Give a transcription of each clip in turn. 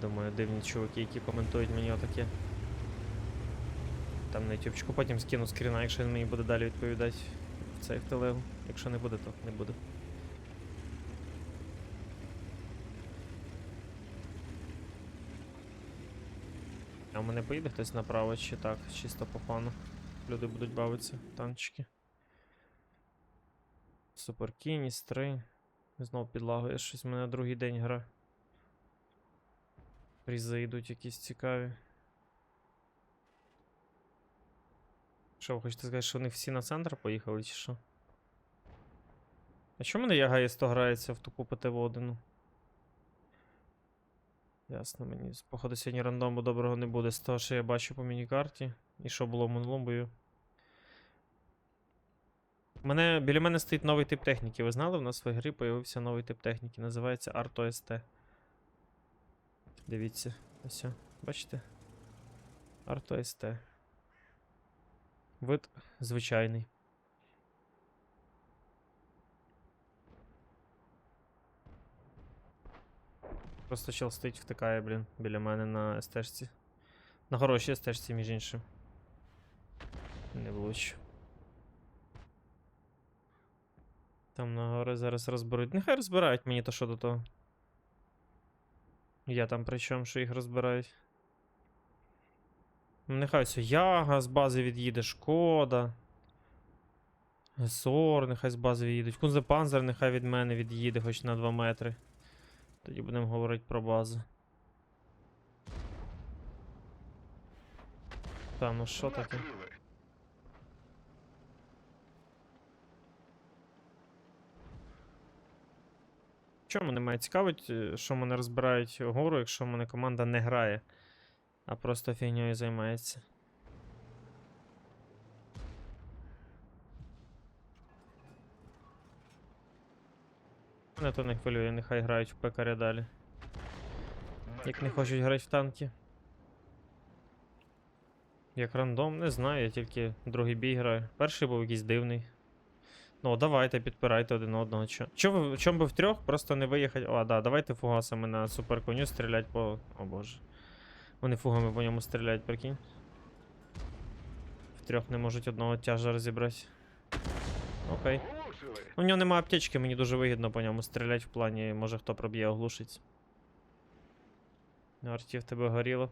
Думаю, дивні чуваки, які коментують мені отаке. Там на ютубчику потім скину скріна, якщо він мені буде далі відповідати в цей в телегу. Якщо не буде, то не буде. А в мене поїде хтось направо чи так, чисто по фану. Люди будуть бавитися, танчики. Суперкініс 3. Знову підлагує щось мене другий день гра. Прізи йдуть якісь цікаві. Що, ви хочете сказати, що вони всі на центр поїхали, чи що? А чому мене Яга 100 грається в тупу ПТВ-1? Ясно, мені походу сьогодні рандому доброго не буде з того, що я бачу по мінікарті. І що було в минулому бою. Мене, біля мене стоїть новий тип техніки. Ви знали? В нас в грі появився новий тип техніки. Називається ARTOST. Дивіться, ось. Бачите? ARTOST. Вид звичайний. Просто чел стоїть, втикає, блін, біля мене на стежці. На хорошій стежці, між іншим. Не влучу. Там на гори зараз розберуть. Нехай розбирають мені то що до того. Я там при чому, що їх розбирають. Ну, Нехай все Яга з бази від'їде, шкода. Сор, нехай з бази від'їдуть. Кунзепанзер нехай від мене від'їде хоч на 2 метри. Тоді будемо говорити про базу. Та, ну що таке? Накрили. Чому мене має цікавить, е, що мене розбирають гору, якщо в мене команда не грає, а просто фігньою займається. Мене то не хвилює, нехай грають в пекаря далі. Як не хочуть грати в танки. Як рандом, не знаю, я тільки другий бій граю. Перший був якийсь дивний. Ну, давайте, підпирайте один одного. Чо, Чо чом би втрьох просто не виїхати. О, да, давайте фугасами на суперконю стрілять по. О боже. Вони фугами по ньому стріляють, прикинь. Втрьох не можуть одного тяжа розібрати. Окей. У нього немає аптечки, мені дуже вигідно по ньому стріляти в плані, може хто проб'є оглушить. Арті в тебе горіло.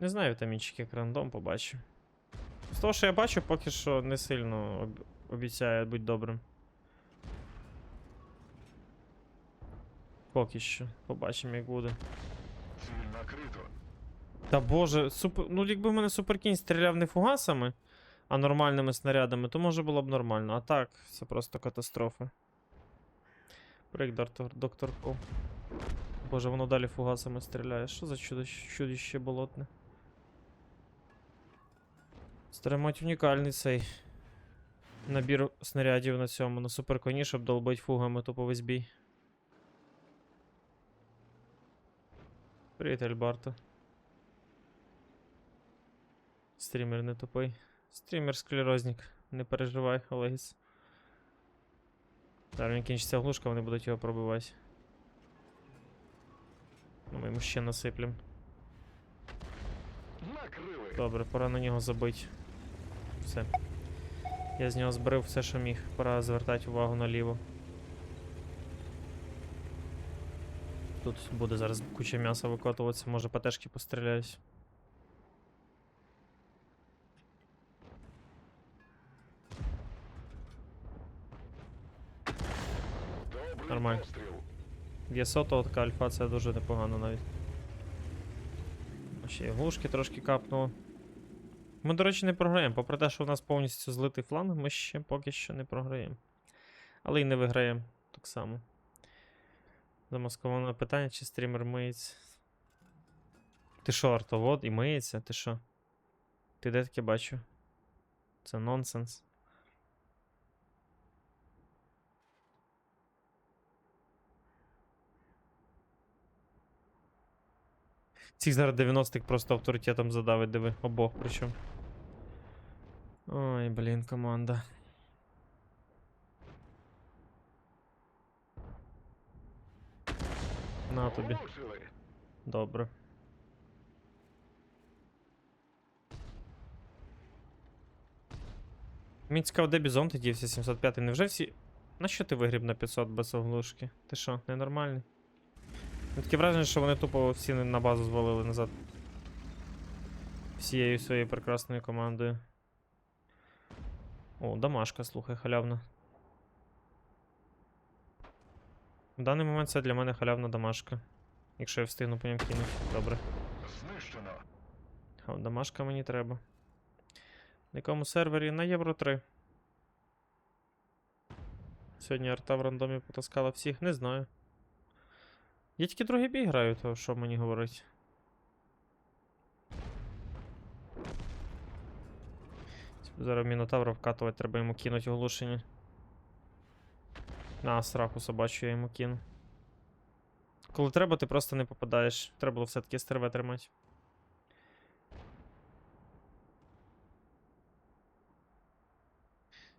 Не знаю вітамінчик як рандом побачу. З того, що я бачу, поки що не сильно об... обіцяє бути добрим. Поки що. Побачимо, як буде. Та боже, супер... ну якби в мене суперкінь стріляв не фугасами, а нормальними снарядами, то може було б нормально. А так, це просто катастрофа. Прик, доктор, доктор Ко. Боже, воно далі фугасами стріляє. Що за чудо, чудище болотне? Стремать унікальний цей набір снарядів на цьому, на суперконі, щоб долбить фугами тупо весь бій. Привіт, Альбарто. Стрімер не тупий. Стрімер склерозник. Не переживай, Олегіс. Зараз він кінчиться глушка, вони будуть його пробивати. Ну, ми йому ще насиплем. Добре, пора на нього забити. Все. Я з нього збрив все, що міг. Пора звертати увагу наліво. Тут буде зараз куча м'яса викотуватися, може патешки постріляюсь. Нормально. Є сото, така альфа, це дуже непогано навіть. Ще й глушки трошки капнуло. Ми, до речі, не програємо. Попри те, що в нас повністю злитий фланг, ми ще поки що не програємо. Але й не виграємо так само. Замасковане питання, чи стрімер миється. Ти що, артовод і миється? Ти що? Ти де таке бачу? Це нонсенс. Цих зараз 90-х просто авторитетом задавить, диви, обох причому. Ой, блін, команда. На тобі. Добре. Мені цікаво, де бізон ти дівся 705 Невже всі. На що ти вигріб на 500 без оглушки? Ти що, ненормальний? Ну, Таке враження, що вони тупо всі на базу звалили назад. Всією своєю прекрасною командою. О, домашка, слухай, халявна. В даний момент це для мене халявна домашка. Якщо я встигну по ньому кинути. Добре. Знищено. А от домашка мені треба. На якому сервері? На Євро 3. Сьогодні арта в рандомі потаскала всіх, не знаю. Я тільки другий бій граю, то що мені говорить. Зараз Мінотавра вкатувати, треба йому кинути оглушення. На, сраку собачу я йому кину. Коли треба, ти просто не попадаєш. Треба було все-таки стерве тримати.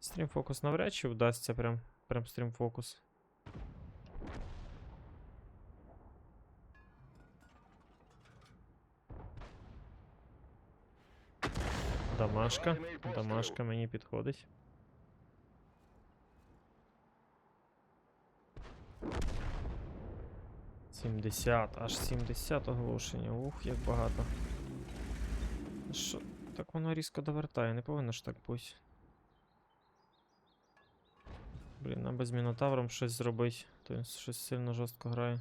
Стрім фокус навряд чи вдасться прям, прям стрім постріл. Домашка мені підходить. Сімдесят, аж 70 оголошення. Ух, як багато. Що? Так воно різко довертає, не повинно ж так бути. Блін, нам без мінотавром щось зробити, то він щось сильно жорстко грає.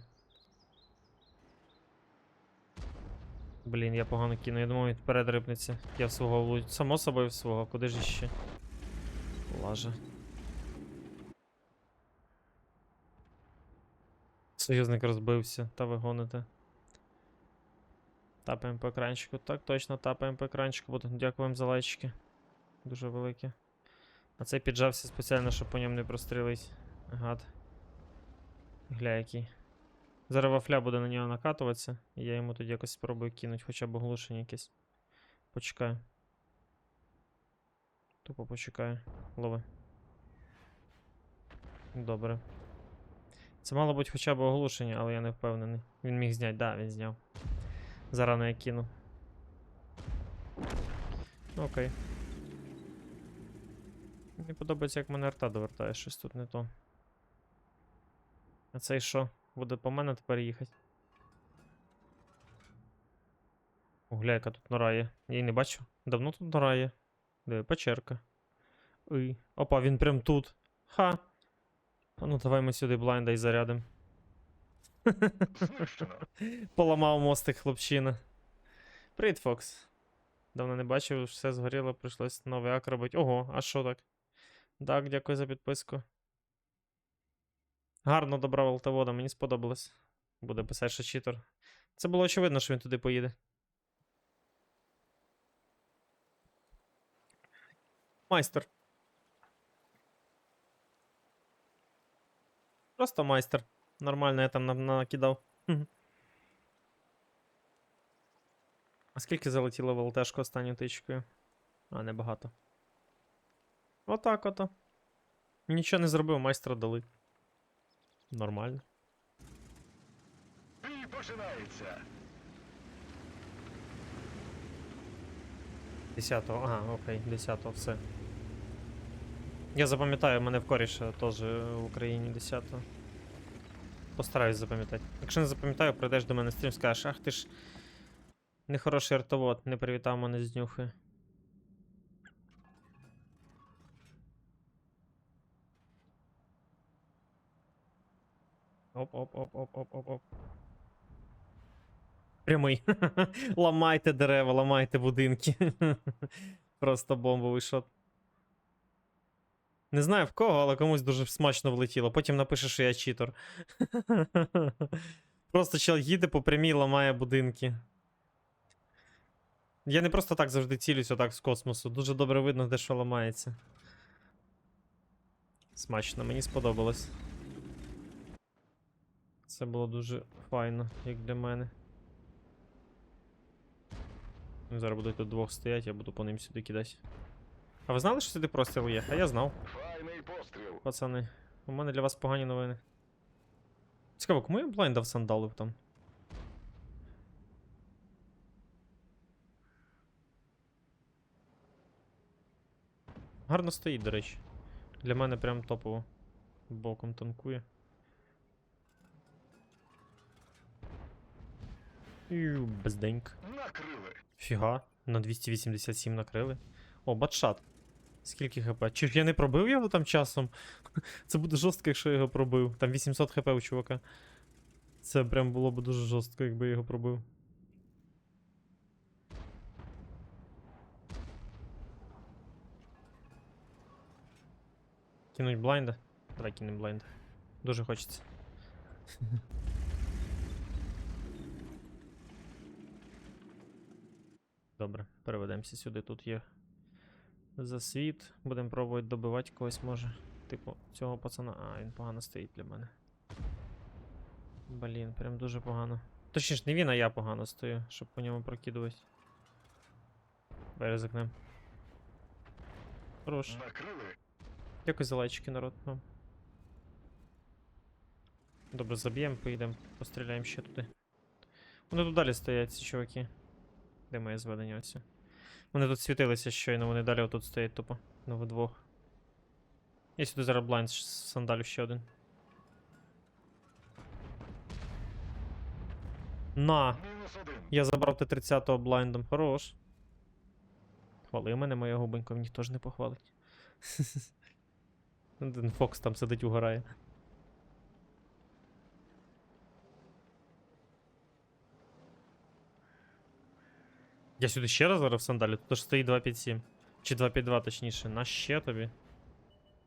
Блін, я погано кину, я думав, він вперед рипнеться. Я в свого влу- Само собою в свого, куди ж іще? Лаже. Союзник розбився, та ви гоните. Тапаємо по екранчику. Так, точно, тапаємо по екранчику. Дякуємо за лайчики. Дуже великі. А цей піджався спеціально, щоб по ньому не прострілить. Гад. Гля який. Зараз вафля буде на нього накатуватися, і я йому тоді якось спробую кинути, хоча б оглушення якесь. Почекаю. Тупо почекаю. Лови. Добре. Це мало бути хоча б оглушення, але я не впевнений. Він міг зняти, да, він зняв. Зарано я кину. Ну, окей. Мені подобається, як мене арта довертає, щось тут не то. А цей що? Буде по мене тепер їхати. Гля, яка тут нора є. Я її не бачу. Давно тут нора є. Де, печерка. Ой. Опа, він прям тут. Ха. А ну давай ми сюди блайнда і зарядим. Поламав мостик хлопчина. Привіт, Фокс. Давно не бачив, все згоріло, прийшлось новий ак робити. Ого, а що так? Так, дякую за підписку. Гарно добрав Алтавода, мені сподобалось. Буде писати, що читер. Це було очевидно, що він туди поїде. Майстер. Просто майстер. Нормально я там накидав. А скільки залетіло в останньою тичкою? А, небагато. Отак ото. Нічого не зробив, майстра дали. Нормально. Бій починається. 10-го, ага, окей, 10-го, все. Я запам'ятаю, в мене в коріша теж в Україні 10-го. Постараюсь запам'ятати. Якщо не запам'ятаю, прийдеш до мене стрім, скажеш, ах ти ж нехороший артовод, не привітав мене з днюхи. Оп-оп-оп-оп-оп-оп-оп. Прямий. ламайте дерева, ламайте будинки. Просто бомбовий шот. Не знаю в кого, але комусь дуже смачно влетіло. Потім напише, що я читер. Просто чел їде по прямій, ламає будинки. Я не просто так завжди цілюсь отак з космосу. Дуже добре видно, де що ламається. Смачно, мені сподобалось. Це було дуже файно, як для мене. Зараз будуть тут двох стоять, я буду по ним сюди кидати. А ви знали, що сюди простріл є? А я знав, пацани. У мене для вас погані новини. Цікаво, кому я блайнда сандалив там? Гарно стоїть, до речі. Для мене прям топово. Боком танкує. Ю, безденьк. Накрили. Фіга, на 287 накрили. О, батшат. Скільки хп? Чи ж я не пробив його там часом? Це буде жорстко, якщо я його пробив. Там 800 хп у чувака. Це прям було б дуже жорстко, якби я його пробив. Кинуть блайнда? Давай кинем блайнда. Дуже хочеться. Добре, переведемося сюди. Тут є засвіт. Будемо пробувати добивати когось може. Типу, цього пацана. А, він погано стоїть для мене. Блін, прям дуже погано. Точніше, не він, а я погано стою, щоб по ньому прокидувати. Давай ризикнем. Хорош. Дякую за лайчики, народ. Вам. Добре, заб'ємо, поїдемо, постріляємо ще туди. Вони тут далі стоять, ці чуваки. Де моє зведення ось? Вони тут світилися щойно, вони далі отут стоять тупо. Ну, вдвох. Я сюди зараз блайнд сандалю ще один. На! Я забрав Т-30 блайндом. Хорош. Хвали мене, моя губенько, ніхто ж не похвалить. Фокс там сидить угорає. Я сюди ще раз зараз в сандалі, тут ж стоїть 257. Чи 252, точніше. На ще тобі.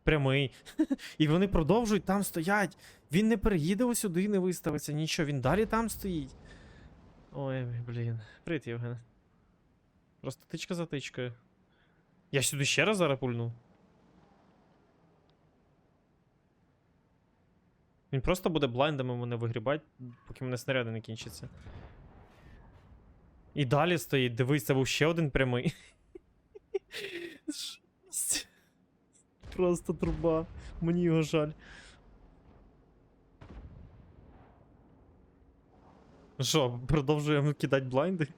Прямий. І вони продовжують там стоять. Він не переїде ось сюди не виставиться, нічого, він далі там стоїть. Ой, блін. Привіт, Євген. Просто тичка за тичкою. Я сюди ще раз зараз пульну. Він просто буде блайндами мене вигрібати, поки мене снаряди не кінчаться. І далі стоїть, дивись, це був ще один прямий. Просто труба. Мені його жаль. Що, продовжуємо кидати блайнди?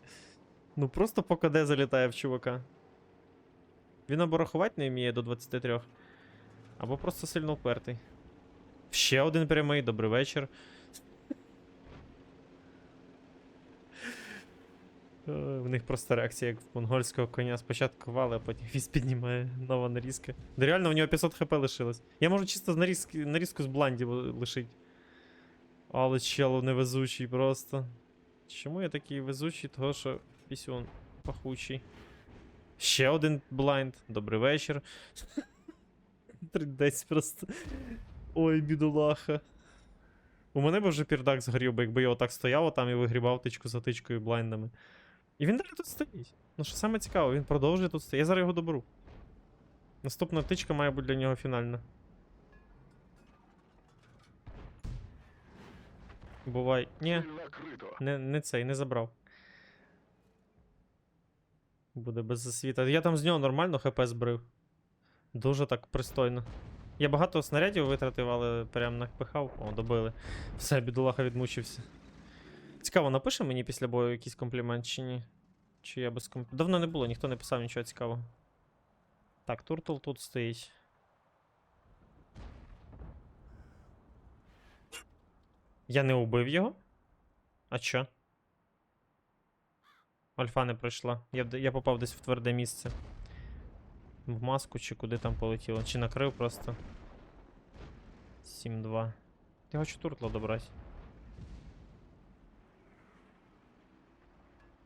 Ну просто по КД залітає в чувака. Він або рахувати не вміє до 23, або просто сильно впертий. Ще один прямий, добрий вечір. В них просто реакція, як в монгольського коня. Спочатку вали, а потім віз піднімає нова нарізка. Да реально в нього 500 хп лишилось. Я можу чисто нарізки, нарізку з бландів лишить. Але чело невезучий просто. Чому я такий везучий? Того що пісюн пахучий. Ще один блайнд. Добрий вечір. Тридець просто. Ой, бідолаха. У мене би вже пірдак згорів би, якби я отак стояв отам і вигрібав тичку за тичкою блайндами. І він далі тут стоїть. Ну що саме цікаво, він продовжує тут стояти. Я зараз його доберу. Наступна тичка має бути для нього фінальна. Бувай. Ні. Не, не цей, не забрав. Буде без засвіта. Я там з нього нормально хп збрив. Дуже так пристойно. Я багато снарядів витратив, але прям напихав. О, добили. Все, бідолаха відмучився. Цікаво, напише мені після бою якийсь комплімент чи ні? Чи я без комп... Давно не було, ніхто не писав нічого цікавого. Так, Туртл тут стоїть. Я не убив його? А чо? Альфа не пройшла. Я, я попав десь в тверде місце. В маску чи куди там полетіло. Чи накрив просто. 7-2. Я хочу туртла добрати.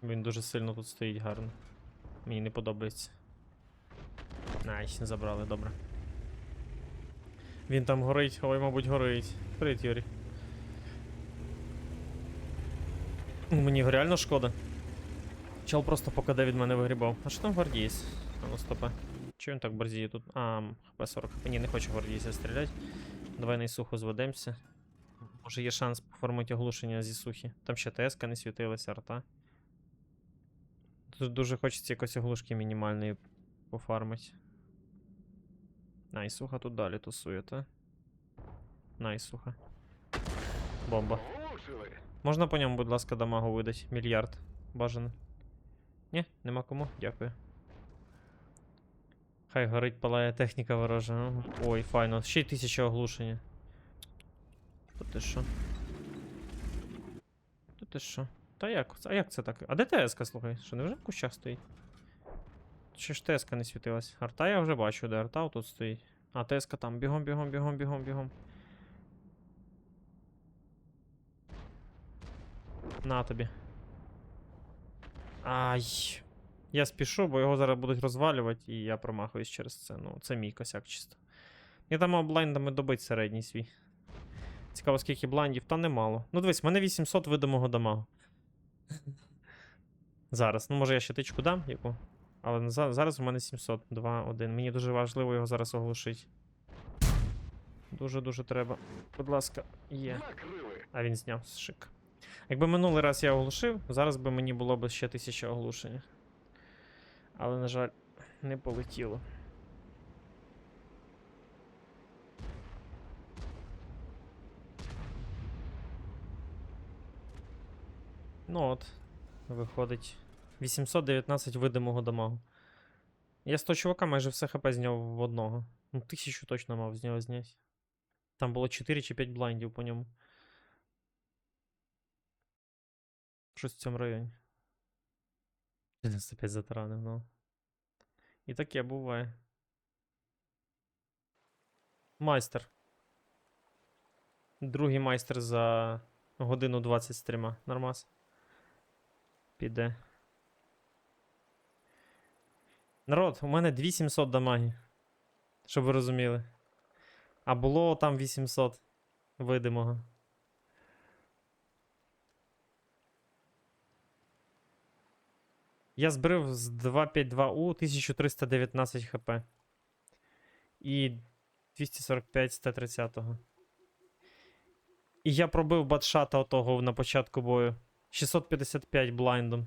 Він дуже сильно тут стоїть гарно. Мені не подобається. Найс, не забрали, добре. Він там горить, ой, мабуть, горить. Привіт, Юрій. Ну, Мені його реально шкода. Чел просто по від мене вигрібав. А що там гвардієць? А ну стопе. Чого він так борзіє тут? А, м, хп 40 хп. Ні, не хочу гвардійця стріляти. Давай на Ісуху зведемося. Може є шанс поформити оглушення зі сухи. Там ще ТСК не світилася, арта. Тут дуже хочеться якось оглушки мінімальної пофармити. На, Ісуха тут далі тусує, та? На, Ісуха. Бомба. Можна по ньому, будь ласка, дамагу видати? Мільярд. Бажано. Ні, нема кому. Дякую. Хай горить палає техніка ворожа. Ой, файно. Ще й тисяча оглушення. Та ти що? Та ти що? Та як? А як це так? А де ТСК, слухай? Що, невже в кущах стоїть? Чи ж ТСК не світилась? Арта я вже бачу, де арта тут стоїть. А ТСК там. Бігом, бігом, бігом, бігом, бігом. На тобі. Ай. Я спішу, бо його зараз будуть розвалювати, і я промахуюсь через це. Ну, це мій косяк чисто. Я там мав блайндами добить середній свій. Цікаво, скільки блайндів, та немало. Ну дивись, в мене 800 видимого дамагу. Зараз. Ну, може я ще тичку дам яку. Але за- зараз у мене 700. 2, 1. Мені дуже важливо його зараз оглушити. Дуже-дуже треба. Будь ласка, є. А він зняв шик. Якби минулий раз я оглушив, зараз би мені було б ще тисяча оглушення. Але, на жаль, не полетіло. Ну от, виходить. 819 видимого дамагу. Я з того чувака майже все хп зняв в одного. Ну, тисячу точно мав з нього зняти. Там було 4 чи 5 блайндів по ньому. Щось в цьому районі. 95 затаранив, ну. І таке буває. Майстер. Другий майстер за годину 20 стріма. Нормас. Піде. Народ, у мене 2700 дамаги. Щоб ви розуміли. А було там 800 видимого. Я збрив з 252У 1319 хп. І 245 з Т-30. І я пробив батшата отого на початку бою. 655 блайндом.